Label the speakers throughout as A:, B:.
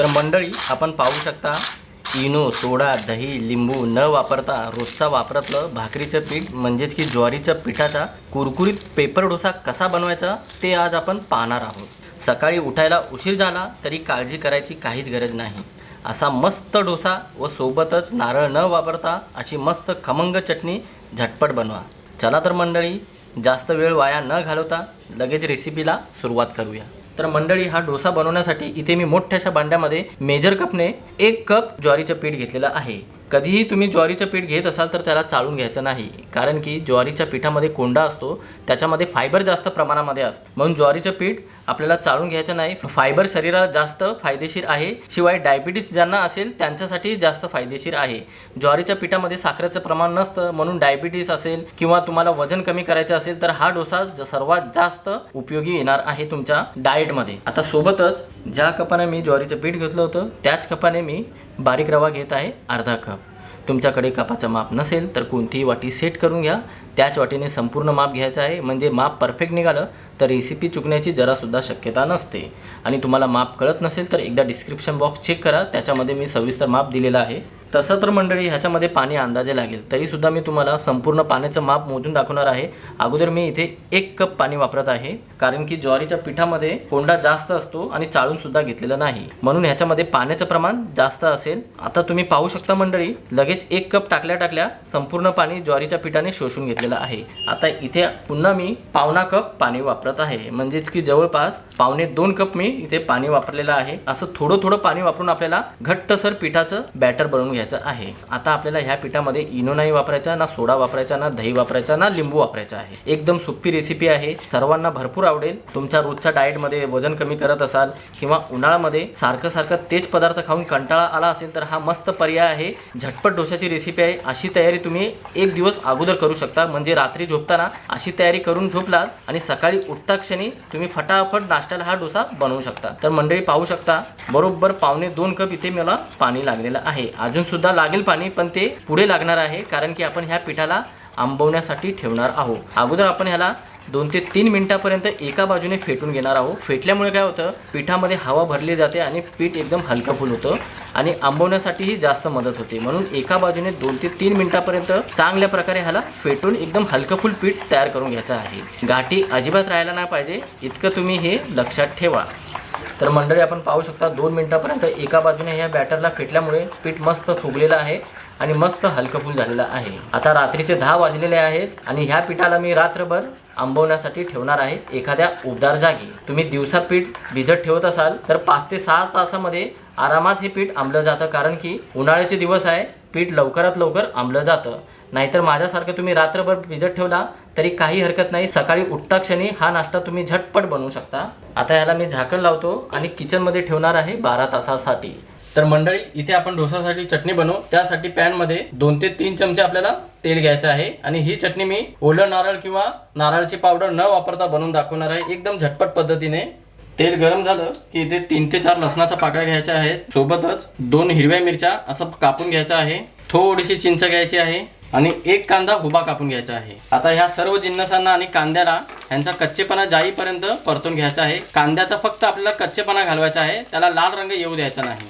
A: तर मंडळी आपण पाहू शकता इनो सोडा दही लिंबू न वापरता रोजचा वापरातलं भाकरीचं पीठ म्हणजेच की ज्वारीच्या पिठाचा कुरकुरीत पेपर डोसा कसा बनवायचा ते आज आपण पाहणार आहोत. सकाळी उठायला उशीर झाला तरी काळजी करायची काहीच गरज नाही. असा मस्त डोसा व सोबतच नारळ न वापरता अशी मस्त खमंग चटणी झटपट बनवा. चला तर मंडळी जास्त वेळ वाया न घालवता लगेच रेसिपीला सुरुवात करूया. तर मंडळी हा डोसा बनवण्यासाठी इथे मी मोठ्याशा भांड्यामध्ये मेजर कपने एक कप ज्वारीचं पीठ घेतलेलं आहे. कधीही तुम्ही ज्वारीचं पीठ घेत असाल तर त्याला चाळून घ्यायचं नाही. कारण की ज्वारीच्या पिठामध्ये कोंडा असतो त्याच्यामध्ये फायबर जास्त प्रमाणामध्ये असतं. म्हणून ज्वारीचं पीठ आपल्याला चाळून घ्यायचं नाही. फायबर शरीराला जास्त फायदेशीर आहे. शिवाय डायबिटीस ज्यांना असेल त्यांच्यासाठी जास्त फायदेशीर आहे. ज्वारीच्या पिठामध्ये साखरेचं प्रमाण नसतं म्हणून डायबिटीस असेल किंवा तुम्हाला वजन कमी करायचं असेल तर हा डोसा सर्वात जास्त उपयोगी येणार आहे तुमच्या डाएटमध्ये आता सोबतच ज्या कपाने मी ज्वारीचं पीठ घेतलं होतं त्याच कपाने मी बारीक रवा घेत आहे अर्धा कप. तुमच्याकडे कपाचं माप नसेल तर कोणतीही वाटी सेट करून घ्या. त्याच वाटीने संपूर्ण माप घ्यायचं आहे. म्हणजे माप परफेक्ट निघालं तर रेसिपी चुकण्याची जरासुद्धा शक्यता नसते. आणि तुम्हाला माप कळत नसेल तर एकदा डिस्क्रिप्शन बॉक्स चेक करा. त्याच्यामध्ये मी सविस्तर माप दिलेलं आहे. तसं तर मंडळी ह्याच्यामध्ये पाणी अंदाजे लागेल. तरीसुद्धा मी तुम्हाला संपूर्ण पाण्याचं माप मोजून दाखवणार आहे. अगोदर मी इथे एक कप पाणी वापरत आहे. कारण की ज्वारीच्या पिठामध्ये कोंडा जास्त असतो आणि चाळून सुद्धा घेतलेला नाही. म्हणून ह्याच्यामध्ये पाण्याचं प्रमाण जास्त असेल. आता तुम्ही पाहू शकता मंडळी लगेच एक कप टाकल्या टाकल्या संपूर्ण पाणी ज्वारीच्या पिठाने शोषून घेतलेलं आहे. आता इथे पुन्हा मी पावणा कप पाणी वापरत आहे. म्हणजेच की जवळपास पावणे दोन कप मी इथे पाणी वापरलेलं आहे. असं थोडं थोडं पाणी वापरून आपल्याला घट्टसर पिठाचं बॅटर बनवून घ्यायचं आहे. आता आपल्याला ह्या पिठामध्ये इनो नाही वापरायचा ना सोडा वापरायचा ना दही वापरायचा ना लिंबू वापरायचा आहे. एकदम सोपी रेसिपी आहे. सर्वांना भरपूर आवडेल. तुमच्या रोजच्या डाएटमध्ये वजन कमी करत असाल किंवा उन्हाळ्यामध्ये सारखं सारखं तेच पदार्थ खाऊन कंटाळा आला असेल तर हा मस्त पर्याय आहे. झटपट डोशाची रेसिपी आहे. अशी तयारी तुम्ही एक दिवस अगोदर करू शकता. म्हणजे रात्री झोपताना अशी तयारी करून झोपलात आणि सकाळी उठता क्षणी तुम्ही फटाफट नाश्त्याला हा डोसा बनवू शकता. तर मंडळी पाहू शकता बरोबर पावणे दोन कप इथे मला पाणी लागलेलं आहे. अजून सुद्धा लागेल पाणी पण ते पुढे लागणार आहे कारण की आपण ह्या पिठाला आंबवण्यासाठी ठेवणार आहोत. अगोदर आपण ह्याला दोन ते तीन मिनिटापर्यंत एका बाजूने फेटून घेणार आहोत. फेटल्यामुळे काय होतं पिठामध्ये हवा भरली जाते आणि पीठ एकदम हलकं फुल होतं आणि आंबवण्यासाठीही जास्त मदत होते. म्हणून एका बाजूने दोन ते तीन मिनिटापर्यंत चांगल्या प्रकारे ह्याला फेटून एकदम हलकं फुल पीठ तयार करून घ्यायचं आहे. गाठी अजिबात राहायला नाही पाहिजे. इतकं तुम्ही हे लक्षात ठेवा. तर मंडळी आपण पाहू शकता दोन मिनटापर्यंत एका बाजूने ह्या बॅटरला फेटल्यामुळे पीठ मस्त फुगलेलं आहे आणि मस्त हलकंफुल झालेलं आहे. आता रात्रीचे दहा वाजलेले आहेत आणि ह्या पिठाला मी रात्रभर आंबवण्यासाठी ठेवणार आहे एखाद्या उबदार जागी. तुम्ही दिवसा पीठ भिजत ठेवत असाल तर पाच ते सहा तासामध्ये आरामात हे पीठ आंबलं जातं कारण की उन्हाळ्याचे दिवस आहे पीठ लवकरात लवकर आंबलं जातं. नाहीतर माझ्यासारखं तुम्ही रात्रभर भिजत ठेवला तरी काही हरकत नाही. सकाळी उठता क्षणी हा नाश्ता तुम्ही झटपट बनवू शकता. आता याला मी झाकण लावतो आणि किचनमध्ये ठेवणार आहे बारा तासासाठी. तर मंडळी इथे आपण डोसासाठी चटणी बनवू. त्यासाठी पॅनमध्ये दोन ते तीन चमचे आपल्याला तेल घ्यायचं आहे. आणि ही चटणी मी ओलं नारळ किंवा नारळाची पावडर न वापरता बनवून दाखवणार आहे. एकदम झटपट पद्धतीने. तेल गरम झालं की इथे तीन ते चार लसणाच्या पाकळ्या घ्यायच्या आहेत. सोबतच दोन हिरव्या मिरच्या असं कापून घ्यायचं आहे. थोडीशी चिंच घ्यायची आहे. आणि एक कांदा उभा कापून घ्यायचा आहे. आता ह्या सर्व जिन्नसांना आणि कांद्याला ह्यांचा कच्चेपणा जाईपर्यंत परतून घ्यायचा आहे. कांद्याचा फक्त आपल्याला कच्चेपणा घालवायचा आहे. त्याला लाल रंग येऊ द्यायचा नाही.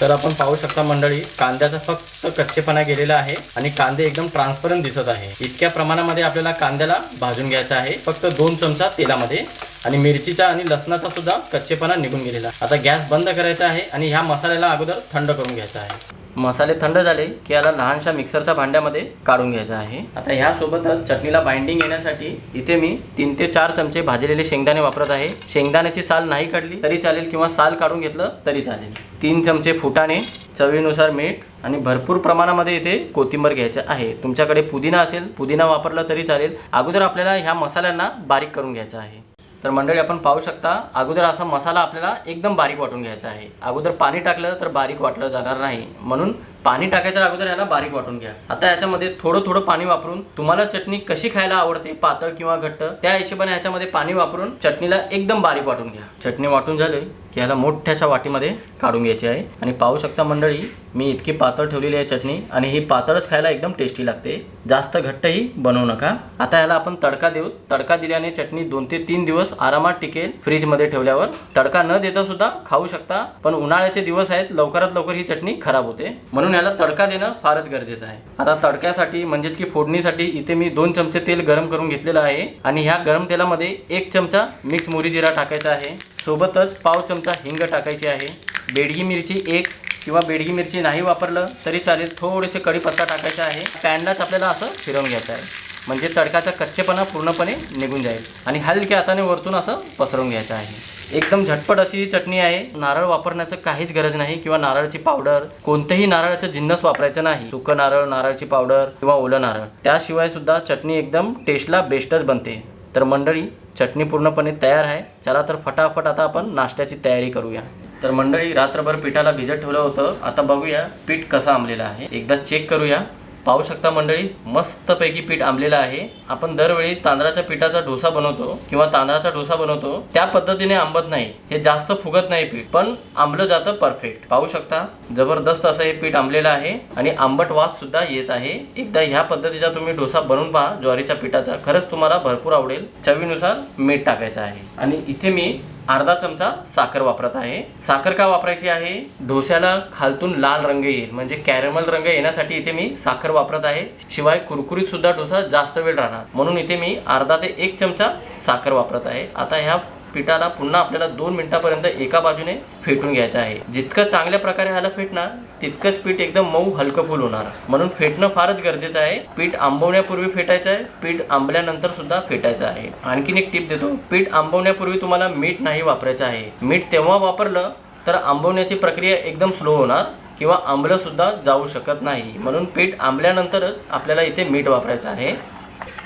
A: तर आपण पाहू शकता मंडळी कांद्याचा फक्त कच्चेपणा गेलेला आहे आणि कांदे एकदम ट्रान्सपरंट दिसत आहे. इतक्या प्रमाणामध्ये आपल्याला कांद्याला भाजून घ्यायचा आहे. फक्त दोन चमचा तेलामध्ये आणि मिरचीचा आणि लसणाचा सुद्धा कच्चेपणा निघून गेलेला. आता गॅस बंद करायचा आहे आणि ह्या मसाल्याला अगोदर थंड करून घ्यायचा आहे. मसाले थंड झाले की याला लहानशा मिक्सरच्या भांड्यामध्ये काढून घ्यायचं आहे. आता ह्यासोबतच चटणीला बाइंडिंग येण्यासाठी इथे मी तीन ते चार चमचे भाजलेले शेंगदाणे वापरत आहे. शेंगदाण्याची साल नाही काढली तरी चालेल किंवा साल काढून घेतलं तरी चालेल. तीन चमचे फुटाणे चवीनुसार मीठ आणि भरपूर प्रमाणामध्ये इथे कोथिंबीर घ्यायचं आहे. तुमच्याकडे पुदिना असेल पुदिना वापरला तरी चालेल. अगोदर आपल्याला ह्या मसाल्यांना बारीक करून घ्यायचं आहे. तर मंडळी आपण पाहू शकता अगोदर असा मसाला आपल्याला एकदम बारीक वाटून घ्यायचा आहे. अगोदर पाणी टाकलं तर बारीक वाटलं जाणार नाही. म्हणून पाणी टाकायच्या अगोदर ह्याला बारीक वाटून घ्या. आता याच्यामध्ये थोडं थोडं पाणी वापरून तुम्हाला चटणी कशी खायला आवडते पातळ किंवा घट्ट त्या हिशोबाने ह्याच्यामध्ये पाणी वापरून चटणीला एकदम बारीक वाटून घ्या. चटणी वाटून झाली. की ह्याला मोठ्याशा वाटीमध्ये काढून घ्यायची आहे. आणि पाहू शकता मंडळी मी इतकी पातळ ठेवलेली आहे चटणी आणि ही पातळच खायला एकदम टेस्टी लागते. जास्त घट्टही बनवू नका. आता ह्याला आपण तडका देऊ. तडका दिल्याने चटणी दोन ते तीन दिवस आरामात टिकेल फ्रीजमध्ये ठेवल्यावर. तडका न देता सुद्धा खाऊ शकता पण उन्हाळ्याचे दिवस आहेत लवकरात लवकर ही चटणी खराब होते. म्हणून याला तडका देणं फारच गरजेचं आहे. आता तडक्यासाठी म्हणजेच की फोडणीसाठी इथे मी दोन चमचे तेल गरम करून घेतलेलं आहे. आणि ह्या गरम तेलामध्ये एक चमचा मिक्स मोरी जिरा टाकायचा आहे. सोबतच पाव चमचा हिंग टाकायची आहे. बेडगी मिरची एक किंवा बेडगी मिरची नाही वापरलं तरी चालेल. थोडेसे कढीपत्ता टाकायचा आहे. पॅनलाच आपल्याला असं फिरवून घ्यायचं आहे. म्हणजे तडकाचा कच्चेपणा पूर्णपणे निघून जाईल. आणि हलक्या हाताने वरतून असं पसरवून घ्यायचं आहे. एकदम झटपट अशी ही चटणी आहे. नारळ वापरण्याचं काहीच गरज नाही किंवा नारळाची पावडर कोणतंही नारळाचं जिन्नस वापरायचं नाही. सुकं नारळ नारळाची पावडर किंवा ओलं नारळ. त्याशिवाय सुद्धा चटणी एकदम टेस्टला बेस्टच बनते. तर मंडळी चटणी पूर्णपणे तयार आहे. चला तर फटाफट आता आपण नाश्त्याची तयारी करूया. तर मंडळी रात्रभर पिठाला भिजत ठेवलं होतं. आता बघूया पीठ कसं आंबलेलं आहे. एकदा चेक करूया. पाहू शकता मंडळी मस्तपैकी पीठ आंबलेलं आहे. आपण दरवेळी तांदळाच्या पिठाचा डोसा बनवतो किंवा तांदळाचा डोसा बनवतो त्या पद्धतीने आंबत नाही. हे जास्त फुगत नाही पीठ पण आंबलं जातं परफेक्ट पाहू शकता जबरदस्त असं हे पीठ आंबलेलं आहे आणि आंबट वास सुद्धा येत आहे. एकदा ह्या पद्धतीचा तुम्ही डोसा बनवून पहा ज्वारीच्या पिठाचा. खरंच तुम्हाला भरपूर आवडेल. चवीनुसार मीठ टाकायचं आहे. आणि इथे मी अर्धा चमचा साखर वापरत आहे. साखर का वापरायची आहे? डोस्याला खालतून लाल रंग येईल. म्हणजे कॅरमल रंग येण्यासाठी इथे मी साखर वापरत आहे. शिवाय कुरकुरीत सुद्धा डोसा जास्त वेळ राहणार. म्हणून इथे मी अर्धा ते एक चमचा साखर वापरत आहे. आता ह्या पिठाला पुन्हा आपल्याला दोन मिनिटापर्यंत एका बाजूने फेटून घ्यायचं आहे. जितकं चांगल्या प्रकारे ह्याला फेटणार तितकंच पीठ एकदम मऊ हलकं फुल होणार. म्हणून फेटणं फारच गरजेचं आहे. पीठ आंबवण्यापूर्वी फेटायचं आहे. पीठ आंबल्यानंतर सुद्धा फेटायचं आहे. आणखीन एक टिप देतो. पीठ आंबवण्यापूर्वी तुम्हाला मीठ नाही वापरायचं आहे. मीठ तेव्हा वापरलं तर आंबवण्याची प्रक्रिया एकदम स्लो होणार किंवा आंबलं सुद्धा जाऊ शकत नाही. म्हणून पीठ आंबल्यानंतरच आपल्याला इथे मीठ वापरायचं आहे.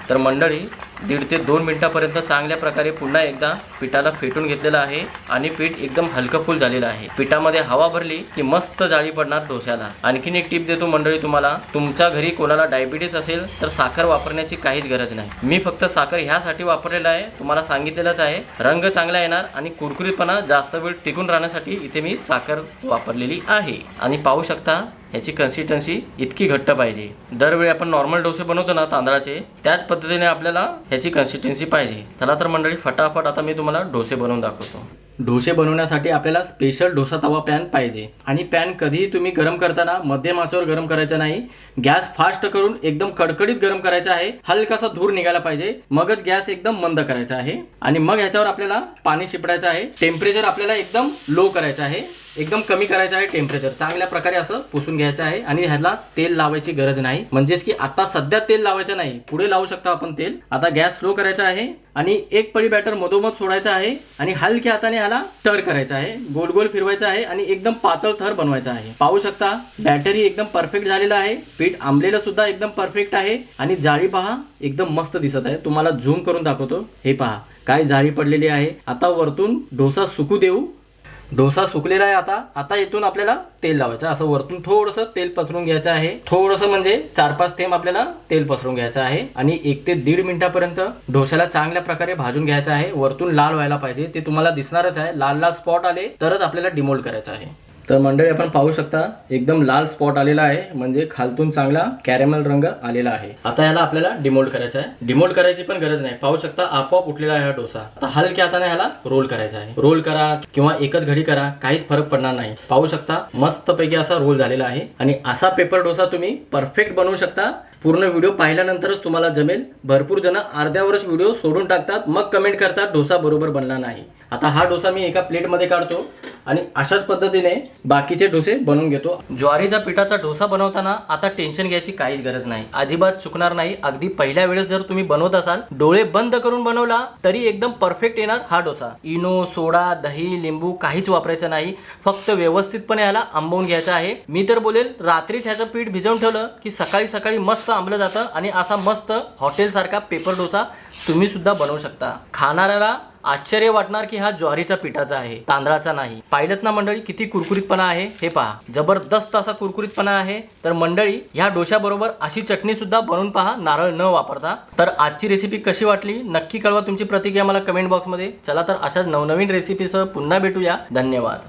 A: तर मंडळी दीड ते दोन मिनिटापर्यंत चांगल्या प्रकारे पुन्हा एकदा पिठाला फेटून घेतलेलं आहे आणि पीठ एकदम हलकं फुल झालेलं आहे. पिठामध्ये हवा भरली की मस्त जाळी पडणार डोश्याला आणखीन एक टीप देतो मंडळी तुम्हाला तुमच्या घरी कोणाला डायबिटीस असेल तर साखर वापरण्याची काहीच गरज नाही. मी फक्त साखर ह्यासाठी वापरलेलं आहे तुम्हाला सांगितलेलंच आहे. रंग चांगला येणार आणि कुरकुरीतपणा जास्त वेळ टिकून राहण्यासाठी इथे मी साखर वापरलेली आहे. आणि पाहू शकता याची कन्सिस्टन्सी इतकी घट्ट पाहिजे. दरवेळी आपण नॉर्मल डोसे बनवतो ना तांदळाचे त्याच पद्धतीने आपल्याला ह्याची कन्सिस्टन्सी पाहिजे. चला तर मंडळी फटाफट आता मी तुम्हाला डोसे बनवून दाखवतो. डोसे बनवण्यासाठी आपल्याला स्पेशल डोसा तवा पॅन पाहिजे. आणि पॅन कधीही तुम्ही गरम करताना मध्यम आचेवर गरम करायचा नाही. गॅस फास्ट करून एकदम कडकडीत गरम करायचा आहे. हलकासा धूर निघायला पाहिजे. मगच गॅस एकदम मंद करायचा आहे. आणि मग ह्याच्यावर आपल्याला पाणी शिपडायचं आहे. टेम्परेचर आपल्याला एकदम लो करायचं आहे. एकदम कमी करायचं आहे टेम्परेचर चांगल्या प्रकारे असं पुसून घ्यायचं आहे आणि ह्याला तेल लावायची गरज नाही. म्हणजेच की आता सध्या तेल लावायचं नाही. पुढे लावू शकता आपण तेल. आता गॅस स्लो करायचा आहे आणि एक पळी बॅटर मधोमध सोडायचा आहे आणि हलक्या हाताने ह्याला टर करायचा आहे. गोल गोल फिरवायचा आहे आणि एकदम पातळ थर बनवायचा आहे. पाहू शकता बॅटरी एकदम परफेक्ट झालेला आहे. पीठ आंबलेलं सुद्धा एकदम परफेक्ट आहे आणि जाळी पहा एकदम मस्त दिसत आहे. तुम्हाला झूम करून दाखवतो. हे पहा काय जाळी पडलेली आहे. आता वरतून डोसा सुकू देऊ. डोसा सुकलेला आहे आता. आता इथून आपल्याला तेल लावायचं असं वरतून थोडंसं तेल पसरून घ्यायचं आहे. थोडंसं म्हणजे चार पाच थेंब आपल्याला तेल पसरून घ्यायचं आहे. आणि एक ते दीड मिनिटापर्यंत डोश्याला चांगल्या प्रकारे भाजून घ्यायचं आहे. वरतून लाल व्हायला पाहिजे. ते तुम्हाला दिसणारच आहे. लाल लाल स्पॉट आले तरच आपल्याला डिमोल्ड करायचं आहे. तर मंडळी आपण पाहू शकता एकदम लाल स्पॉट आलेला आहे. म्हणजे खालतून चांगला कॅरेमल रंग आलेला आहे. आता याला आपल्याला डिमोल्ड करायचा आहे. डिमोल्ड करायची पण गरज नाही. पाहू शकता आपोआप उठलेला आहे हा डोसा. आता हलक्या हाताने ह्याला रोल करायचा आहे. रोल करा किंवा एकच घडी करा काहीच फरक पडणार नाही. पाहू शकता मस्तपैकी असा रोल झालेला आहे. आणि असा पेपर डोसा तुम्ही परफेक्ट बनवू शकता. पूर्ण व्हिडिओ पाहिल्यानंतरच तुम्हाला जमेल. भरपूर जण अर्ध्यावरच व्हिडिओ सोडून टाकतात मग कमेंट करतात डोसा बरोबर बनला नाही. आता हा डोसा मी एका प्लेटमध्ये काढतो आणि अशाच पद्धतीने बाकीचे डोसे बनवून घेतो. ज्वारीच्या पिठाचा डोसा बनवताना आता टेन्शन घ्यायची काहीच गरज नाही. अजिबात चुकणार नाही. अगदी पहिल्या वेळेस जर तुम्ही बनवत असाल डोळे बंद करून बनवला तरी एकदम परफेक्ट येणार हा डोसा. इनो सोडा दही लिंबू काहीच वापरायचं नाही. फक्त व्यवस्थितपणे ह्याला आंबवून घ्यायचं आहे. मी तर बोलेल रात्रीच ह्याचं पीठ भिजवून ठेवलं की सकाळी सकाळी मस्त आंबलं जातं आणि असा मस्त हॉटेलसारखा पेपर डोसा तुम्ही सुद्धा बनवू शकता. खाणाऱ्याला आश्चर्य वाटणार की हा ज्वारीचा पिठाचा आहे तांदळाचा नाही. पाहिलं ना मंडळी किती कुरकुरीतपणा आहे? हे पहा. जबरदस्त असा कुरकुरीतपणा आहे. तर मंडळी ह्या डोशाबरोबर अशी चटणी सुद्धा बनवून पहा नारळ न वापरता. तर आजची रेसिपी कशी वाटली? नक्की कळवा तुमची प्रतिक्रिया मला कमेंट बॉक्समध्ये चला तर अशाच नवनवीन रेसिपीसह पुन्हा भेटूया. धन्यवाद.